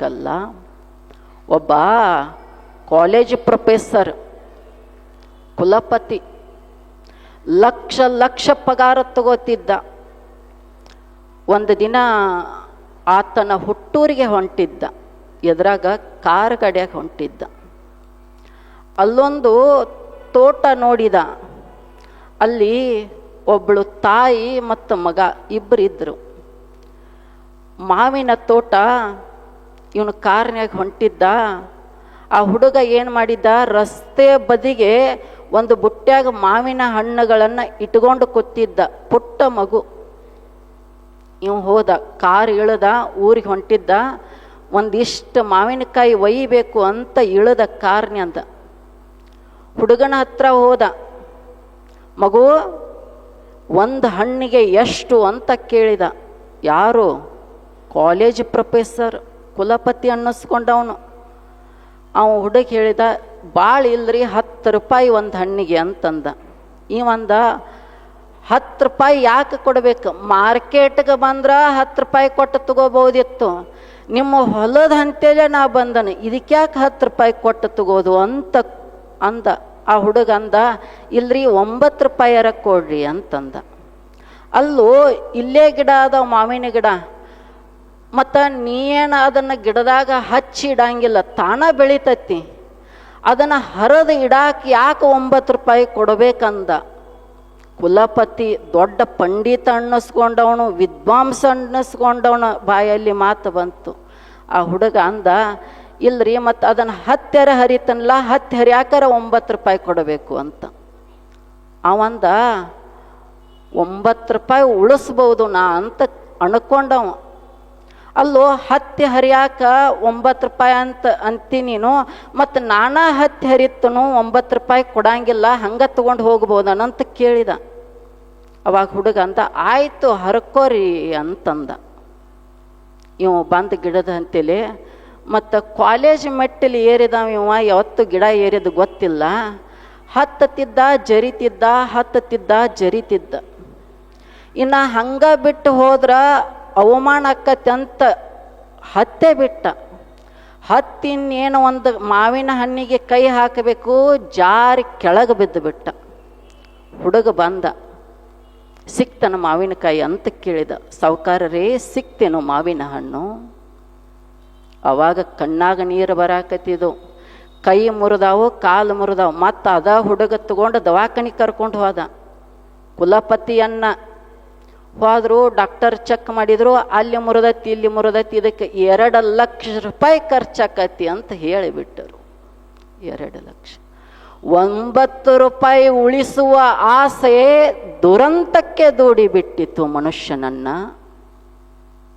ಕಲ್ಲ. ಒಬ್ಬ college professor ಕುಲಪತಿ, ಲಕ್ಷ ಲಕ್ಷ ಪಗಾರ ತಗೋತಿದ್ದ. ಒಂದು ದಿನ ಆತನ ಹುಟ್ಟೂರಿಗೆ ಹೊಂಟಿದ್ದ, ಎದ್ರಾಗ ಕಾರ್ ಗಡಿಯಾಗ ಹೊಂಟಿದ್ದ. ಅಲ್ಲೊಂದು ತೋಟ ನೋಡಿದ, ಅಲ್ಲಿ ಒಬ್ಬಳು ತಾಯಿ ಮತ್ತು ಮಗ ಇಬ್ಬರಿದ್ದರು ಮಾವಿನ ತೋಟ ಇವನು ಕಾರ್ನ್ಯಾಗ ಹೊಂಟಿದ್ದ. ಆ ಹುಡುಗ ಏನು ಮಾಡಿದ್ದ? ರಸ್ತೆ ಬದಿಗೆ ಒಂದು ಬುಟ್ಟ್ಯಾಗ ಮಾವಿನ ಹಣ್ಣುಗಳನ್ನು ಇಟ್ಕೊಂಡು ಕೂತಿದ್ದ. ಪುಟ್ಟ ಮಗು. ಇವ್ ಹೋದ, ಕಾರ್ ಇಳ್ದ, ಊರಿಗೆ ಹೊಂಟಿದ್ದ. ಒಂದಿಷ್ಟು ಮಾವಿನಕಾಯಿ ಒಯ್ಯಬೇಕು ಅಂತ ಇಳ್ದ ಕಾರ್ನ್ಯಂದ ಹುಡುಗನ ಹತ್ರ ಹೋದ. ಮಗು, ಒಂದು ಹಣ್ಣಿಗೆ ಎಷ್ಟು ಅಂತ ಕೇಳಿದ. ಯಾರು? College professor. ಕುಲಪತಿ ಅನ್ನಿಸ್ಕೊಂಡವನು. ಅವ ಹುಡುಗ ಹೇಳಿದ ಭಾಳ ಇಲ್ರಿ, ಹತ್ತು ರೂಪಾಯಿ ಒಂದು ಹಣ್ಣಿಗೆ ಅಂತಂದ. ಇವಂದ, ಹತ್ತು ರೂಪಾಯಿ ಯಾಕೆ ಕೊಡಬೇಕು? ಮಾರ್ಕೆಟ್ಗೆ ಬಂದ್ರೆ ಹತ್ತು ರೂಪಾಯಿ ಕೊಟ್ಟು ತಗೋಬೋದಿತ್ತು. ನಿಮ್ಮ ಹೊಲದ ಅಂತೇಳಿ ನಾ ಬಂದನು ಯಾಕೆ ಹತ್ತು ರೂಪಾಯಿ ಕೊಟ್ಟು ತಗೋದು? ಅಂತ ಅಂದ. ಆ ಹುಡುಗ ಅಂದ, ಇಲ್ರಿ, ಒಂಬತ್ತು ರೂಪಾಯರ ಕೊಡ್ರಿ ಅಂತಂದ. ಅಲ್ಲೂ, ಇಲ್ಲೇ ಗಿಡ ಅದಾವ ಮಾವಿನ ಗಿಡ. ಮತ್ತು ನೀನು ಅದನ್ನು ಗಿಡದಾಗ ಹಚ್ಚಿ ಇಡಂಗಿಲ್ಲ ತಾಣ ಬೆಳಿತೈತಿ. ಅದನ್ನು ಹರಿದು ಇಡಾಕ ಯಾಕೆ ಒಂಬತ್ತು ರೂಪಾಯಿ ಕೊಡಬೇಕಂದ? ಕುಲಪತಿ ದೊಡ್ಡ ಪಂಡಿತ ಅನ್ನಿಸ್ಕೊಂಡವನು, ವಿದ್ವಾಂಸ ಅನ್ನಿಸ್ಕೊಂಡವನು ಬಾಯಲ್ಲಿ ಮಾತು ಬಂತು. ಆ ಹುಡುಗ ಅಂದ, ಇಲ್ರಿ ಮತ್ತು ಅದನ್ನು ಹತ್ತೆರ ಹರಿತನಲ್ಲ, ಹತ್ತು ಹರಿಯಾಕರ ಒಂಬತ್ತು ರೂಪಾಯಿ ಕೊಡಬೇಕು ಅಂತ. ಅವಂದ ಒಂಬತ್ತು ರೂಪಾಯಿ ಉಳಿಸ್ಬೋದು ನಾ ಅಂತ ಅನ್ಕೊಂಡವ. ಅಲ್ಲೋ, ಹತ್ತಿ ಹರಿಯಾಕ ಒಂಬತ್ತು ರೂಪಾಯಿ ಅಂತ ಅಂತಿ ನೀನು ಮತ್ತು ನಾನಾ ಹತ್ತಿ ಹರಿತನು ಒಂಬತ್ತು ರೂಪಾಯಿ ಕೊಡಂಗಿಲ್ಲ, ಹಂಗೆ ತೊಗೊಂಡು ಹೋಗ್ಬೋದನಂತ ಕೇಳಿದ. ಅವಾಗ ಹುಡುಗ ಅಂದ, ಆಯಿತು ಹರ್ಕೋರಿ ಅಂತಂದ. ಇವ ಬಂದು ಗಿಡದ ಅಂತೇಳಿ ಮತ್ತು ಕಾಲೇಜ್ ಮೆಟ್ಟಲಿ ಏರಿದವ ಇವ, ಯಾವತ್ತು ಗಿಡ ಏರಿದ ಗೊತ್ತಿಲ್ಲ. ಹತ್ತತ್ತಿದ್ದ ಜರಿತಿದ್ದ ಹತ್ತತ್ತಿದ್ದ ಜರಿತಿದ್ದ ಇನ್ನು ಹಂಗೆ ಬಿಟ್ಟು ಹೋದ್ರೆ ಅವಮಾನ ತಂತ ಹತ್ತೆ ಬಿಟ್ಟ. ಹತ್ತಿನ್ನೇನು ಒಂದು ಮಾವಿನ ಹಣ್ಣಿಗೆ ಕೈ ಹಾಕಬೇಕು, ಜಾರಿ ಕೆಳಗೆ ಬಿದ್ದು ಬಿಟ್ಟ. ಹುಡುಗ ಬಂದ. ಸಿಕ್ತನ ಮಾವಿನಕಾಯಿ ಅಂತ ಕೇಳಿದ. ಸಾವುಕಾರರೇ, ಸಿಕ್ತೇನು ಮಾವಿನ ಹಣ್ಣು. ಅವಾಗ ಕಣ್ಣಾಗ ನೀರು ಬರಾಕತ್ತಿದ್ದು ಕೈ ಮುರಿದಾವು, ಕಾಲು ಮುರಿದಾವು, ಮತ್ತು ಅದ ಹುಡುಗ ತಗೊಂಡು ದವಾಖಾನೆ ಕರ್ಕೊಂಡು ಹೋದ. ಕುಲಪತಿಯನ್ನ ಹೋದ್ರು ಡಾಕ್ಟರ್ ಚೆಕ್ ಮಾಡಿದ್ರು, ಅಲ್ಲಿ ಮುರಿದೈತಿ, ಇಲ್ಲಿ ಮುರಿದೈತಿ, ಇದಕ್ಕೆ ಎರಡು ಲಕ್ಷ ರೂಪಾಯಿ ಖರ್ಚಾಕತಿ ಅಂತ ಹೇಳಿಬಿಟ್ಟರು. ಎರಡು ಲಕ್ಷ. ಒಂಬತ್ತು ರೂಪಾಯಿ ಉಳಿಸುವ ಆಸೆ ದುರಂತಕ್ಕೆ ದೂಡಿಬಿಟ್ಟಿತ್ತು ಮನುಷ್ಯನನ್ನ.